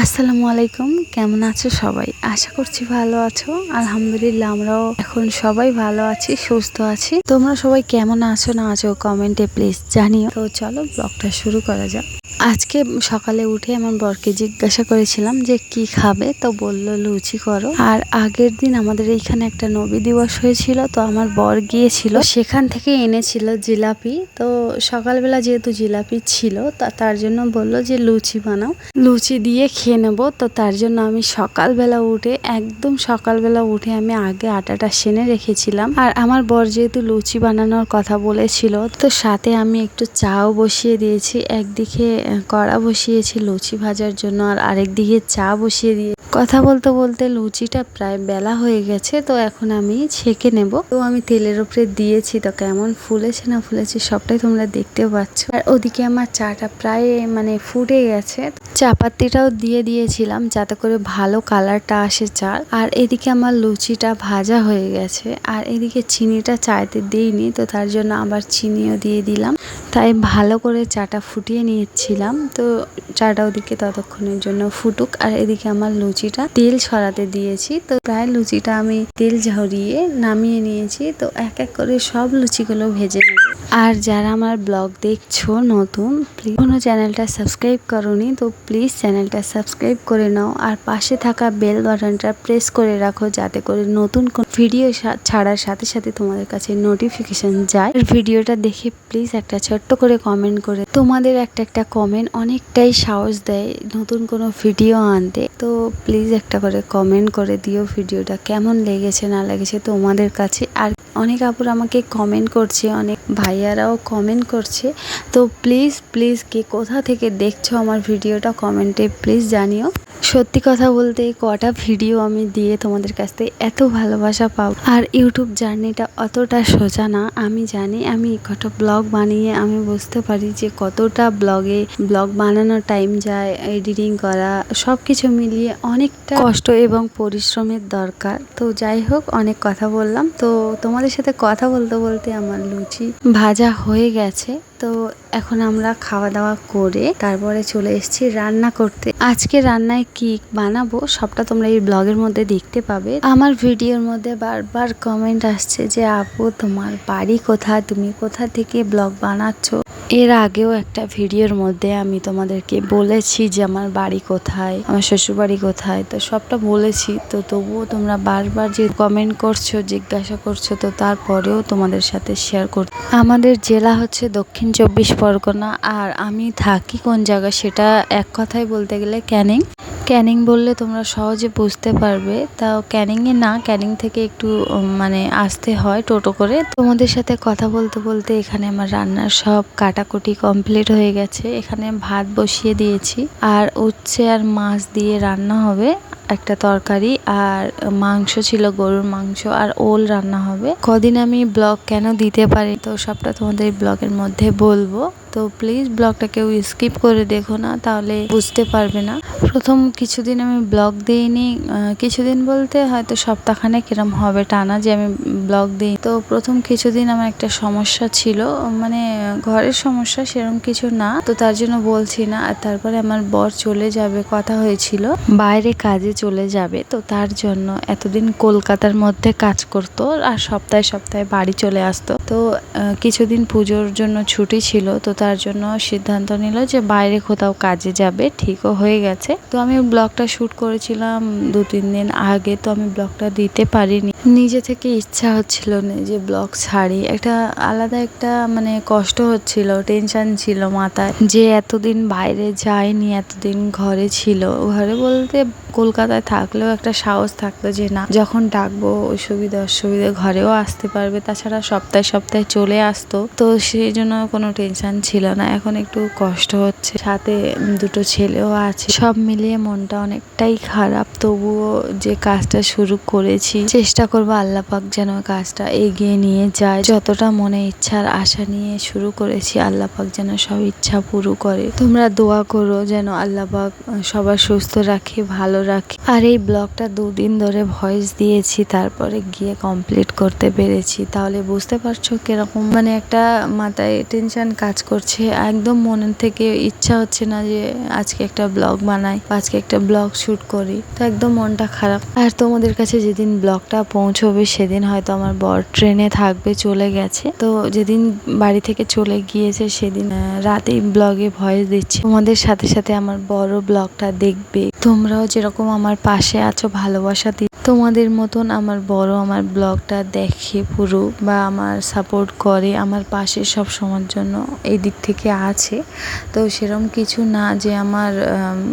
আসসালামু আলাইকুম, কেমন আছো সবাই? আশা করছি ভালো আছো। আলহামদুলিল্লাহ, আমরাও এখন সবাই ভালো আছি, সুস্থ আছি। তোমরা সবাই কেমন আছো না আছো কমেন্টে প্লিজ জানিও। তো চলো ব্লগটা শুরু করা যাক। আজকে সকালে উঠে আমার বরকে জিজ্ঞাসা করেছিলাম যে কি খাবে, তো বলল, লুচি করো। আর আগের দিন আমাদের এইখানে একটা নবী দিবস হয়েছিল, তো আমার বর গিয়েছিল। সেখান থেকে এনেছিল জিলাপি, তো সকালবেলা যেহেতু জিলাপি ছিল তার জন্য বলল যে, লুচি বানাও। লুচি দিয়ে খেয়ে নেব, তো তার জন্য আমি সকালবেলা উঠে, একদম সকালবেলা উঠে আমি আগে আটাটা সেনে রেখেছিলাম। আর আমার বর যেহেতু লুচি বানানোর কথা বলেছিল, তো সাথে আমি একটু চাও বসিয়ে দিয়েছি। একদিকে কড়া বসিয়েছি লুচি ভাজার জন্য আর আরেকদিকে চা বসিয়ে দিয়ে কথা বলতে বলতে লুচিটা প্রায় বেলা হয়ে গেছে, তো এখন আমি ছেঁকে নেব। তো আমি তেলের উপরে দিয়েছি, তো কেমন ফুলেছে না ফুলেছে সবটাই তোমরা দেখতে পাচ্ছ। আর ওদিকে আমার চাটা প্রায় মানে ফুটে গেছে। চাপাতিটাও দিয়ে দিয়েছিলাম যাতে করে ভালো কালারটা আসে চার। আর এদিকে আমার লুচিটা ভাজা হয়ে গেছে, আর এদিকে চিনিটা চাইতে দিইনি, তো তার জন্য আবার চিনিও দিয়ে দিলাম। তাই ভালো করে চাটা ফুটিয়ে নিয়েছিলাম, তো চাটা ওদিকে ততক্ষণের জন্য ফুটুক। আর এদিকে আমার লুচিটা তেল ছড়াতে দিয়েছি। তো প্রায় লুচিটা আমি তেল ঝরিয়ে নামিয়ে নিয়েছি। তো এক এক করে সব লুচিগুলো ভেজে নেব। আর যারা আমার ব্লগ দেখছ নতুন প্লিজ কোনো চ্যানেলটা সাবস্ক্রাইব করনি, তো প্লিজ চ্যানেলটা সাবস্ক্রাইব করে নাও। আর পাশে থাকা বেল বাটনটা প্রেস করে রাখো যাতে করে নতুন কোন ভিডিও ছাড়ার সাথে সাথে তোমাদের কাছে নোটিফিকেশন যায়। ভিডিওটা দেখে প্লিজ একটা ছোট্ট করে কমেন্ট করে তোমাদের একটা একটা কমেন্ট অনেকটাই সাহস দেয় নতুন কোনো ভিডিও আনতে। তো প্লিজ একটা করে কমেন্ট করে দিও ভিডিওটা, কেমন লেগেছে, না লেগেছে তোমাদের কাছে। আর অনেক আপুর আমাকে কমেন্ট করছে, অনেক ভাইয়ারাও কমেন্ট করছে। তো প্লিজ প্লিজ কে কোথা থেকে দেখছ আমার ভিডিওটা কমেন্টে প্লিজ জানিও। সত্যি কথা বলতে কটা ভিডিও আমি দিয়ে তোমাদের কাছ থেকে এত ভালোবাসা পাবো। আর ইউটিউব জার্নিটা অতটা সোজা না। আমি জানি, আমি কটা ব্লগ বানিয়ে আমি বুঝতে পারি যে কতটা ব্লগে, ব্লগ বানানোর টাইম যায় এডিটিং করা সব কিছু মিলিয়ে অনেকটা কষ্ট এবং পরিশ্রমের দরকার। তো যাই হোক, অনেক কথা বললাম। তো তোমাদের সাথে কথা বলতে বলতে আমার লুচি ভাজা হয়ে গেছে। তো এখন আমরা খাওয়া দাওয়া করে তারপরে চলে এসেছি রান্না করতে। আজকে রান্নায় কি বানাবো সবটা তোমরা এই ব্লগের মধ্যে দেখতে পাবে। আমার ভিডিওর মধ্যে বারবার কমেন্ট আসছে যে, আপু, তোমার বাড়ি কোথায়? তুমি কোথা থেকে ব্লগ বানাচ্ছ? এর আগেও একটা ভিডিওর মধ্যে আমি তোমাদেরকে বলেছি যে, আমার বাড়ি কোথায়? আমার শ্বশুর বাড়ি কোথায়? তো সবটা বলেছি। তো তবুও তোমরা বারবার যে কমেন্ট করছ, জিজ্ঞাসা করছ, তো তারপরেও তোমাদের সাথে শেয়ার কর আমাদের জেলা হচ্ছে দক্ষিণ চব্বিশ পরগনা, আর আমি থাকি কোন জায়গায় সেটা এক কথায় বলতে গেলে ক্যানিং। ক্যানিং বললে তোমরা সহজে বুঝতে পারবে। তাও ক্যানিংয়ে না, ক্যানিং থেকে একটু মানে আসতে হয় টোটো করে। তোমাদের সাথে কথা বলতে বলতে এখানে আমার রান্নার সব কাটাকুটি কমপ্লিট হয়ে গেছে। এখানে ভাত বসিয়ে দিয়েছি। আর উচ্ছে আর মাছ দিয়ে রান্না হবে। একটা তরকারি আর মাংস ছিল, গরুর মাংস আর ওল রান্না হবে। কদিন আমি ব্লগ কেন দিতে পারি, তো সবটা তোমাদের ব্লগের মধ্যে বলব। তো প্লিজ ব্লগটা কেউ স্কিপ করে দেখো না, তাহলে বুঝতে পারবে না। প্রথম কিছুদিন আমি ব্লগ দিইনি কিছুদিন বলতে হয়তো সপ্তাহখানে কিরম হবে, টানা যে আমি ব্লগ দিই। তো প্রথম কিছুদিন আমার একটা সমস্যা ছিল মানে ঘরের সমস্যা সেরকম কিছু না, তো তার জন্য বলছি না। আর তারপরে আমার বর চলে যাবে, কথা হয়েছিল, বাইরে কাজে চলে যাবে, তো তার জন্য এতদিন কলকাতার মধ্যে কাজ করতো, আর সপ্তাহে সপ্তাহে বাড়ি চলে আসতো। তো কিছুদিন পুজোর জন্য ছুটি ছিল, তো তার জন্য সিদ্ধান্ত নিল যে বাইরে কোথাও কাজে যাবে, ঠিকও হয়ে গেছে। তো আমি ব্লগটা শ্যুট করেছিলাম দু তিন দিন আগে, তো আমি ব্লগটা দিতে পারিনি। নিজে থেকে ইচ্ছা হচ্ছিল না যে ব্লগ ছাড়ি। একটা আলাদা একটা মানে কষ্ট হচ্ছিল টেনশন ছিল মাথায়। যে এতদিন বাইরে যায়নি এতদিন ঘরে ছিল। ঘরে বলতে কলকাতায় থাকলেও একটা সাহস থাকতো যে না, যখন ডাকবো অসুবিধা অসুবিধা ঘরেও আসতে পারবে। তাছাড়া সপ্তাহে সপ্তাহে চলে আসতো। তো সেই জন্য কোনো টেনশন ছিল না। এখন একটু কষ্ট হচ্ছে। সাথে দুটো ছেলেও আছে। সব মিলিয়ে মনটা অনেকটাই খারাপ। তবুও যে কাজটা শুরু করেছি, চেষ্টা করব, আল্লাহ পাক যেন কাজটা এগিয়ে নিয়ে যায়। যতটা মনে ইচ্ছার আশা নিয়ে শুরু করেছি, আল্লাহ পাক যেন সব ইচ্ছা পুরো করে। তোমরা দোয়া করো যেন আল্লাহ পাক সবার সুস্থ রাখে, ভালো রাখে। আর এই ব্লগটা দুদিন ধরে ভয়েস দিয়েছি, তারপরে গিয়ে কমপ্লিট করতে পেরেছি। তাহলে বুঝতে পারছ কীরকম মানে একটা মাথায় টেনশন কাজ করছে। একদম মনের থেকে ইচ্ছা হচ্ছে না যে আজকে একটা ব্লগ বানাই আজকে একটা ব্লগ শুট করি। তো একদম মনটা খারাপ। আর তোমাদের কাছে যেদিন ব্লগটা পৌঁছবে সেদিন হয়তো আমার বর ট্রেনে থাকবে, চলে গেছে। তো যেদিন বাড়ি থেকে চলে গিয়েছে সেদিন রাতেই ব্লগে ভয়েস দিচ্ছি। তোমাদের সাথে সাথে আমার বড় ব্লগটা দেখবে। তোমরাও যেরকম আমার পাশে আছো, ভালোবাসা দি তোমাদের মতন আমার বড় আমার ব্লগটা দেখে পুরো বা আমার সাপোর্ট করে, আমার পাশে সব সময়ের জন্য এই দিক থেকে আছে। তো সেরকম কিছু না যে আমার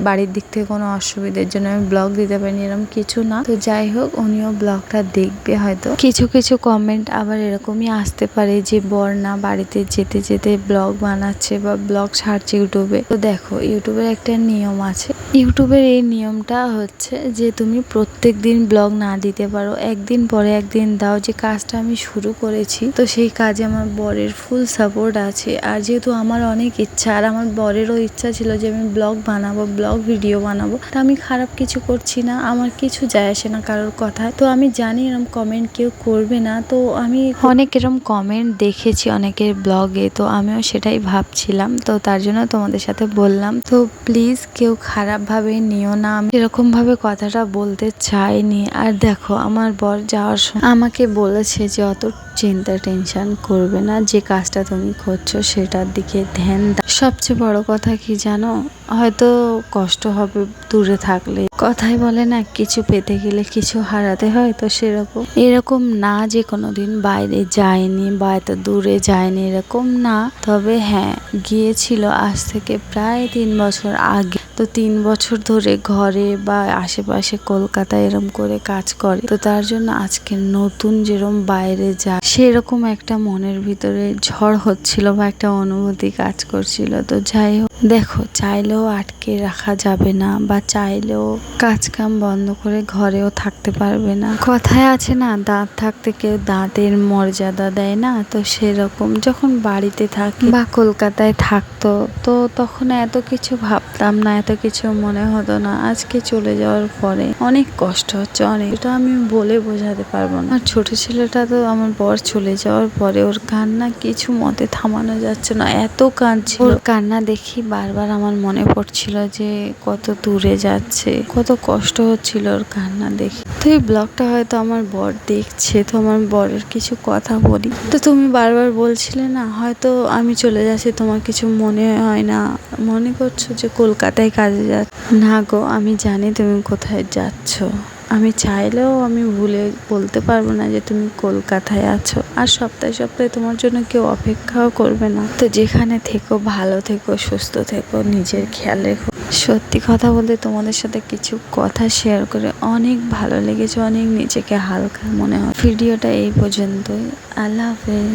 বাড়ির দিক থেকে কোনো অসুবিধার জন্য আমি ব্লগ দিতে পারিনি এরকম কিছু না। তো যাই হোক, উনিও ব্লগটা দেখবে হয়তো। কিছু কিছু কমেন্ট আবার এরকমই আসতে পারে যে বর না বাড়িতে যেতে যেতে ব্লগ বানাচ্ছে বা ব্লগ ছাড়ছে ইউটিউবে। তো দেখো, ইউটিউবের একটা নিয়ম আছে। ইউটিউবের এই নিয়মটা হচ্ছে যে, তুমি প্রত্যেক দিন ব্লগ না দিতে পারো। একদিন পরে একদিন দাও। যে কাজটা আমি শুরু করেছি, তো সেই কাজে আমার বরের ফুল সাপোর্ট আছে। আর যেহেতু আমার অনেক ইচ্ছা, আর আমার বরেরও ইচ্ছা ছিল যে, আমি ব্লগ বানাবো ব্লগ ভিডিও বানাবো, তা আমি খারাপ কিছু করছি না। আমার কিছু যায় আসে না কারোর কথায়। তো আমি জানি এরকম কমেন্ট কেউ করবে না, তো আমি অনেক এরকম কমেন্ট দেখেছি অনেকের ব্লগে তো আমিও সেটাই ভাবছিলাম, তো তার জন্য তোমাদের সাথে বললাম। তো প্লিজ কেউ খারাপভাবে নিও না, আমি এরকমভাবে কথাটা বলতে চাইনি। আর দেখো, আমার বর যাওয়ার সময় আমাকে বলেছে যে, অত চিন্তা টেনশন করবে না, যে কাজটা তুমি করছ, সেটার দিকে ধ্যান সবচেয়ে বড় কথা কি জানো? হয়তো কষ্ট হবে দূরে থাকলে। কথাই বলে না, কিছু পেতে গেলে কিছু হারাতে হয় তো সেরকম। এরকম না যে কোনো দিন বাইরে যায়নি বা এত দূরে যায়নি এরকম না। তবে হ্যাঁ গিয়েছিল আজ থেকে প্রায় তিন বছর আগে। তো তিন বছর ধরে ঘরে বা আশেপাশে কলকাতায় এরম করে কাজ করে। তো তার জন্য আজকে নতুন যেরম বাইরে যায়, সেরকম একটা মনের ভিতরে ঝড় হচ্ছিল বা একটা অনুভূতি কাজ করছিল। তো যাই হোক, দেখো, চাইলেও আটকে রাখা যাবে না বা চাইলেও কাজ কাম বন্ধ করে ঘরেও থাকতে পারবে না। কথায় আছে না, দাঁত থাকতে কেউ দাঁতের মর্যাদা দেয় না। তো সেরকম যখন বাড়িতে থাকি বা কলকাতায় থাকতো, তো তখন এত কিছু ভাবতাম না, এত কিছু মনে হতো না। আজকে চলে যাওয়ার পরে অনেক কষ্ট হচ্ছে, অনেক। এটা আমি বলে বোঝাতে পারব না। আর ছোট ছেলেটা তো আমার বর চলে যাওয়ার পরে ওর কান্না কিছু মতে থামানো যাচ্ছে না, এত কাঁদছিল ওর কান্না দেখি বারবার আমার মনে পড়ছিল যে কত দূরে যাচ্ছে, কত কষ্ট হচ্ছিল ওর কান্না দেখি। তো এই ব্লগটা হয়তো আমার বর দেখছে, তো আমার বরের কিছু কথা বলি। তো তুমি বারবার বলছিলে না, হয়তো আমি চলে যাচ্ছি, তোমার কিছু মনে হয় না। মনে করছ যে কলকাতায় কাজে যা না গো, আমি জানি তুমি কোথায় যাচ্ছ। আমি চাইলেও আমি ভুলে বলতে পারব না যে তুমি কলকাতায় আছো। আর সপ্তাহে সপ্তাহে তোমার জন্য কেউ অপেক্ষাও করবে না। তো যেখানে থেকো, ভালো থেকো, সুস্থ থেকো, নিজের খেয়াল রেখো। সত্যি কথা বলতে তোমাদের সাথে কিছু কথা শেয়ার করে অনেক ভালো লেগেছে, অনেক নিজেকে হালকা মনে হয়। ভিডিওটা এই পর্যন্তই। আল্লাহ হাফেজ।